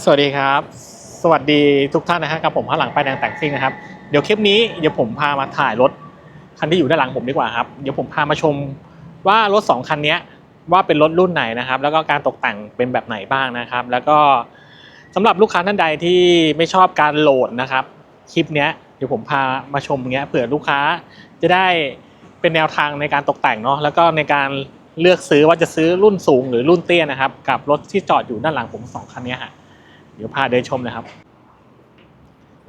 สวัสดีครับ สวัสดีทุกท่านนะฮะกับผมข้างหลังป้ายแดงแต่งซิ่งนะครับ เดี๋ยวคลิปนี้เดี๋ยวผมพามาถ่ายรถคันที่อยู่ด้านหลังผมดีกว่าครับ เดี๋ยวผมพามาชมว่ารถสองคันนี้ว่าเป็นรถรุ่นไหนนะครับ แล้วก็การตกแต่งเป็นแบบไหนบ้างนะครับ แล้วก็สำหรับลูกค้าท่านใดที่ไม่ชอบการโหลดนะครับคลิปนี้เดี๋ยวผมพามาชมเงี้ยเผื่อลูกค้าจะได้เป็นแนวทางในการตกแต่งเนาะแล้วก็ในการเลือกซื้อว่าจะซื้อรุ่นสูงหรือรุ่นเตี้ยนะครับ กับรถที่จอดอยู่ด้านหลังผมสองคันนี้ฮะ เดี๋ยวพาเดินชมนะครับ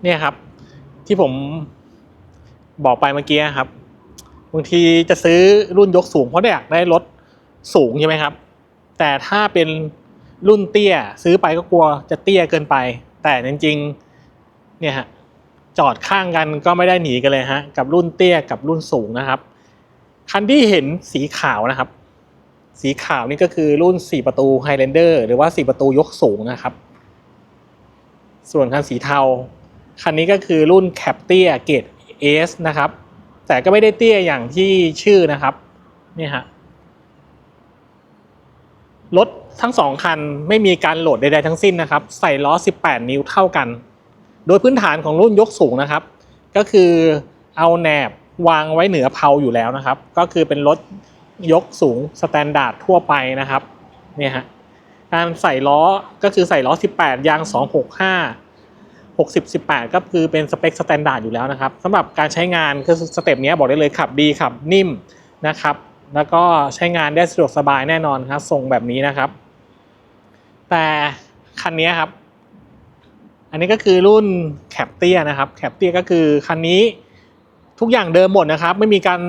เนี่ยครับ ที่ผมบอกไปเมื่อกี้ครับบางทีจะซื้อรุ่นยกสูงเพราะอยากได้รถสูงใช่ไหมครับ แต่ถ้าเป็นรุ่นเตี้ยซื้อไปก็กลัวจะเตี้ยเกินไป แต่จริงๆเนี่ยฮะจอดข้างกันก็ไม่ได้หนีกันเลยฮะกับรุ่นเตี้ยกับรุ่นสูงนะครับ คันที่เห็นสีขาวนะครับ สีขาวนี่ก็คือรุ่น 4 ประตู Highlander หรือว่า 4 ประตูยกสูงนะครับ ส่วนคันสีเทา คันนี้ก็คือรุ่นแคปเตียเกรด S นะครับ แต่ก็ไม่ได้เตี้ยอย่างที่ชื่อนะครับนี่ฮะรถทั้งสองคันไม่มีการโหลดใดๆทั้งสิ้นนะครับ ใส่ล้อ 18 นิ้วเท่ากัน โดยพื้นฐานของรุ่นยกสูงนะครับ ก็คือเอาแหนบวางไว้เหนือเพลาอยู่แล้วนะครับ ก็คือเป็นรถยกสูงสแตนดาร์ดทั่วไปนะครับเนี่ยฮะ การใส่ล้อก็คือใส่ล้อ 18 ยาง 265 60 18 ก็คือเป็นสเปคสแตนดาร์ดอยู่แล้วนะครับสำหรับการใช้งานคือสเต็ปนี้บอกได้เลยขับดีขับนิ่มนะครับ แล้วก็ใช้งานได้สะดวกสบายแน่นอนครับทรงแบบนี้นะครับ แต่คันนี้ครับ อันนี้ก็คือรุ่นแคปเตียนะครับแคปเตียก็คือคันนี้ทุกอย่างเดิมหมดนะครับ ไม่มีการ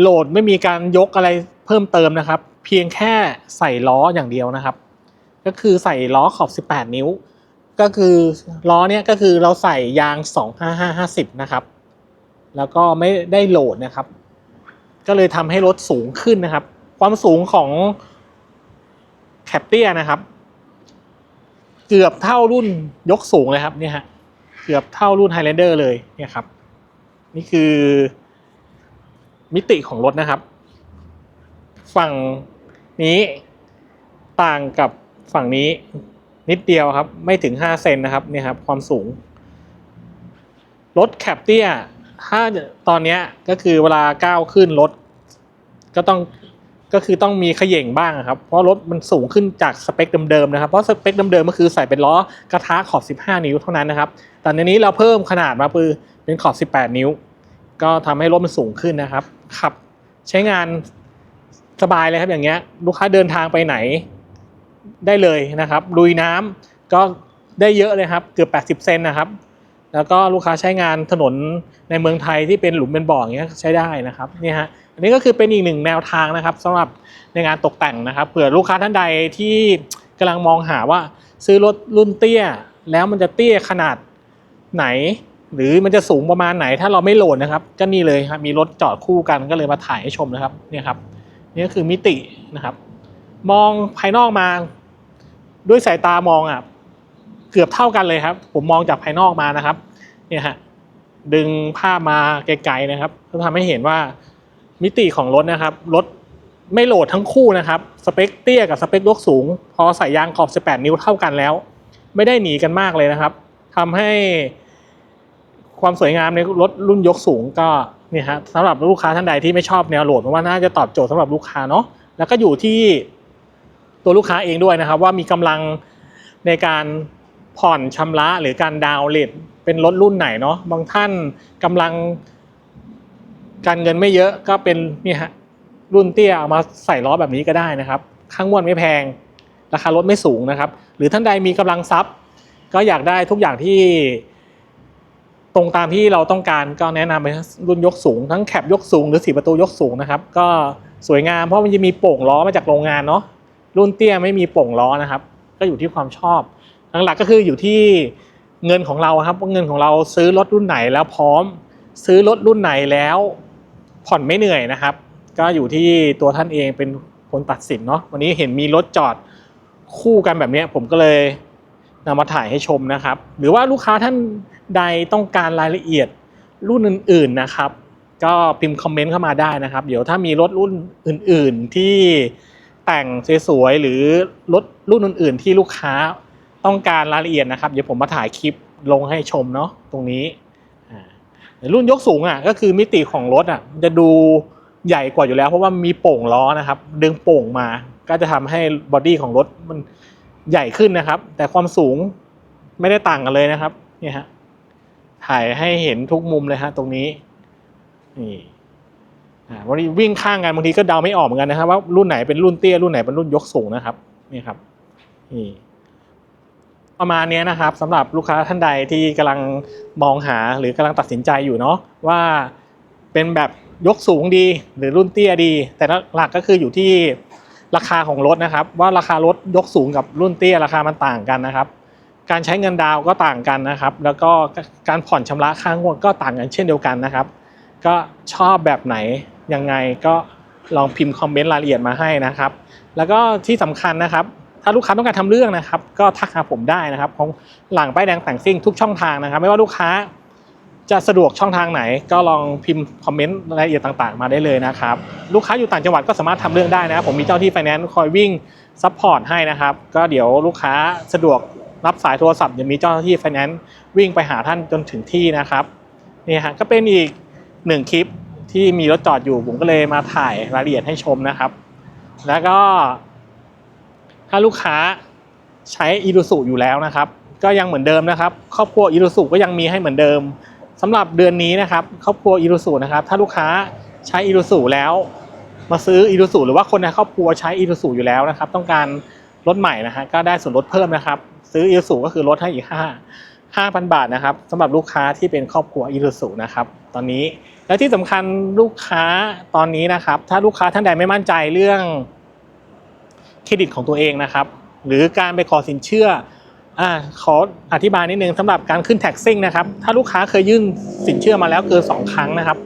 โหลดไม่มีการยกอะไรเพิ่มเติมนะครับ เพียงแค่ใส่ล้ออย่างเดียวนะครับ ก็คือใส่ล้อขอบ 18 นิ้ว ก็คือล้อเนี้ยก็คือเราใส่ยาง 25550 นะครับ แล้วก็ไม่ได้โหลดนะครับ ก็เลยทำให้รถสูงขึ้นนะครับ ความสูงของแคปเตียนะครับ เกือบเท่ารุ่นยกสูงเลยครับเนี่ยฮะเกือบเท่ารุ่น Highlander เลยเนี่ยครับ นี่คือมิติของรถนะครับ ฝั่งนี้ต่างกับ ฝั่งนี้นิดเดียวครับ ไม่ถึง 5 เซนนะครับเนี่ยครับความสูง รถแคปเตียถ้าตอนนี้ก็คือเวลาก้าวขึ้นรถก็ต้องก็คือต้องมีขย่งบ้างครับ เพราะรถมันสูงขึ้นจากสเปคเดิมๆนะครับ เพราะสเปคเดิมๆก็คือใส่เป็นล้อกระทะขอบ 15 นิ้วเท่านั้นนะครับ แต่ในนี้เราเพิ่มขนาดมาคือเป็นขอบ 18 นิ้ว ก็ทำให้รถมันสูงขึ้นนะครับขับใช้งานสบายเลยครับอย่างเงี้ยลูกค้าเดินทางไปไหน ได้เลยนะครับลุยน้ำก็ได้เยอะเลยครับเกือบ 80 เซนนะครับ แล้วก็ลูกค้าใช้งานถนนในเมืองไทยที่เป็นหลุมเป็นบ่ออย่างเงี้ยใช้ได้นะครับนี่ฮะอันนี้ก็คือเป็นอีกหนึ่งแนวทางนะครับสำหรับในงานตกแต่งนะครับเผื่อลูกค้าท่านใดที่กำลังมองหาว่าซื้อรถรุ่นเตี้ย แล้วมันจะเตี้ยขนาดไหน หรือมันจะสูงประมาณไหนถ้าเราไม่โหลดนะครับก็นี่เลยครับมีรถจอดคู่กันก็เลยมาถ่ายให้ชมนะครับเนี่ยครับนี่ก็คือมิตินะครับ มองภายนอกมา ด้วยสายตามองอะเกือบเท่ากันเลยครับ ผมมองจากภายนอกมานะครับ เนี่ยฮะดึงภาพมาไกลๆนะครับก็ทำให้เห็นว่ามิติของรถนะครับรถไม่โหลดทั้งคู่นะครับ สเปคเตี้ยกับสเปคยกสูง พอใส่ยางขอบ 18 นิ้วเท่ากันแล้ว ไม่ได้หนีกันมากเลยนะครับทำให้ความสวยงามในรถรุ่นยกสูงก็เนี่ยฮะสำหรับลูกค้าท่านใดที่ไม่ชอบแนวโหลดเพราะว่าน่าจะตอบโจทย์สำหรับลูกค้าเนาะแล้วก็อยู่ที่ ตัวลูกค้าเองด้วยนะครับ ว่ามีกำลังในการผ่อนชำระหรือการดาวน์เลทเป็นรถรุ่นไหนเนาะบางท่านกำลังการเงินไม่เยอะก็เป็นนี่ฮะรุ่นเตี้ยเอามาใส่ล้อแบบนี้ก็ได้นะครับ ข้างงวดไม่แพง ราคารถไม่สูงนะครับ หรือท่านใดมีกำลังทรัพย์ ก็อยากได้ทุกอย่างที่ ตรงตามที่เราต้องการก็แนะนำไปรุ่นยกสูง ทั้งแคปยกสูงหรือสีประตูยกสูงนะครับ ก็สวยงามเพราะมันจะมีโป่งล้อมาจากโรงงานเนาะ รุ่นเตี้ยไม่มีป่งล้อนะครับ ก็อยู่ที่ความชอบหลักๆก็คืออยู่ที่เงินของเราครับว่าเงินของเราซื้อรถรุ่นไหนแล้วพร้อม ซื้อรถรุ่นไหนแล้วผ่อนไม่เหนื่อยนะครับ ก็อยู่ที่ตัวท่านเองเป็นคนตัดสินเนาะวันนี้เห็นมีรถจอดคู่กันแบบนี้ผมก็เลยนำมาถ่ายให้ชมนะครับ หรือว่าลูกค้าท่านใดต้องการรายละเอียดรุ่นอื่น ๆนะครับ ก็พิมพ์คอมเมนต์เข้ามาได้นะครับ เดี๋ยวถ้ามีรถรุ่นอื่น ๆที่ แต่งสวยๆหรือรถรุ่นอื่นๆ ที่ลูกค้าต้องการรายละเอียดนะครับ เดี๋ยวผมมาถ่ายคลิปลงให้ชมเนาะตรงนี้แต่รุ่นยกสูงอะก็คือมิติของรถอะจะดูใหญ่กว่าอยู่แล้ว เพราะว่ามีโป่งล้อนะครับ ดึงโป่งมาก็จะทำให้บอดี้ของรถมันใหญ่ขึ้นนะครับ แต่ความสูงไม่ได้ต่างกันเลยนะครับเนี่ยฮะถ่ายให้เห็นทุกมุมเลยฮะตรงนี้นี่ วันนี้วิ่งข้างกันบางทีก็เดาไม่ออกเหมือนกันนะครับ ว่ารุ่นไหนเป็นรุ่นเตี้ยรุ่นไหนเป็นรุ่นยกสูงนะครับนี่ครับนี่ประมาณนี้นะครับสำหรับลูกค้าท่านใดที่กำลังมองหาหรือกำลังตัดสินใจอยู่เนาะว่าเป็นแบบยกสูงดีหรือรุ่นเตี้ยดี แต่หลักก็คืออยู่ที่ราคาของรถนะครับ ว่าราคารถยกสูงกับรุ่นเตี้ยราคามันต่างกันนะครับ การใช้เงินดาวก็ต่างกันนะครับ แล้วก็การผ่อนชำระค่างวดก็ต่างกันเช่นเดียวกันนะครับ ก็ชอบแบบไหน ยังไงก็ลองพิมพ์คอมเมนต์รายละเอียดมาให้นะครับ แล้วก็ที่สำคัญนะครับ ถ้าลูกค้าต้องการทำเรื่องนะครับ ก็ทักหาผมได้นะครับของหลังป้ายแดงแต่งซิ่งทุกช่องทางนะครับ ไม่ว่าลูกค้าจะสะดวกช่องทางไหน ก็ลองพิมพ์คอมเมนต์รายละเอียดต่างๆ มาได้เลยนะครับ ลูกค้าอยู่ต่างจังหวัดก็สามารถทำเรื่องได้นะครับผมมีเจ้าที่ไฟแนนซ์คอยวิ่งซัพพอร์ตให้นะครับ ก็เดี๋ยวลูกค้าสะดวกรับสายโทรศัพท์จะมีเจ้าหน้าที่ไฟแนนซ์วิ่งไปหาท่านจนถึงที่นะครับนี่ฮะก็เป็นอีกหนึ่งคลิป ที่มีรถจอดอยู่ผมก็เลยมาถ่ายรายละเอียดให้ชมนะครับ แล้วก็ ถ้าลูกค้าใช้อี u ู u อยู่แล้วนะครับ ก็ยังเหมือนเดิมนะครับ ครอบครัวอี u ู u ก็ยังมีให้เหมือนเดิมสำหรับเดือนนี้นะครับ ครอบครัวอี u ู u นะครับ ถ้าลูกค้าใช้อี u ู u แล้วมาซื้ออี u ู u หรือว่าคนในครอบครัวใช้อี u ู u อยู่แล้วนะครับ ต้องการรถใหม่นะฮะก็ได้ส่วนลดเพิ่มนะครับ ซื้ออี u ู u ก็คือลดให้อีก5 5,000 บาทนะครับสำหรับลูกค้าที่เป็นครอบครัวอี u ู u นะครับ ตอนนี้และที่สำคัญลูกค้าตอนนี้นะครับ ถ้าลูกค้าท่านใดไม่มั่นใจเรื่องเครดิตของตัวเองนะครับ หรือการไปขอสินเชื่ออ่าขออธิบายนิดนึงสำหรับการขึ้นแท็กซิ่งนะครับ ถ้าลูกค้าเคยยื่นสินเชื่อมาแล้วเกินสองครั้งนะครับ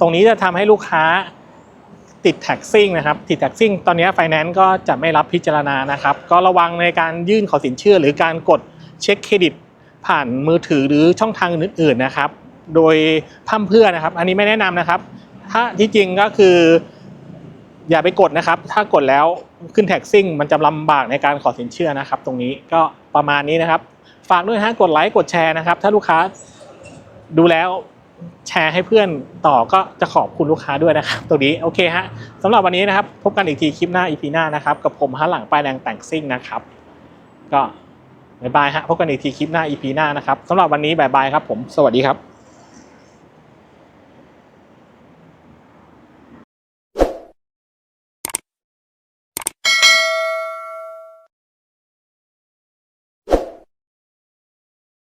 ตรงนี้จะทำให้ลูกค้าติดแท็กซิ่งนะครับติดแท็กซิ่งตอนนี้ไฟแนนซ์ก็จะไม่รับพิจารณานะครับ ก็ระวังในการยื่นขอสินเชื่อ หรือการกดเช็คเครดิต ผ่านมือถือหรือช่องทางอื่นๆนะครับ โดยพร่ำเพื่อนะครับ อันนี้ไม่แนะนำนะครับ ถ้าที่จริงก็คือ อย่าไปกดนะครับ ถ้ากดแล้วขึ้นแท็กซิ่ง มันจะลำบากในการขอสินเชื่อนะครับ ตรงนี้ก็ประมาณนี้นะครับ ฝากด้วยฮะกดไลค์กดแชร์นะครับ ถ้าลูกค้าดูแล้วแชร์ให้เพื่อนต่อก็จะขอบคุณลูกค้าด้วยนะครับตรงนี้โอเคฮะสำหรับวันนี้นะครับ พบกันอีกทีคลิปหน้าอีพีหน้านะครับ กับผมฮะหลังป้ายแดงแต่งซิ่งนะครับ ก็ บายบายฮะพบกันอีกทีคลิปหน้าอีพีหน้านะครับสำหรับวันนี้บายบายครับผมสวัสดีครับ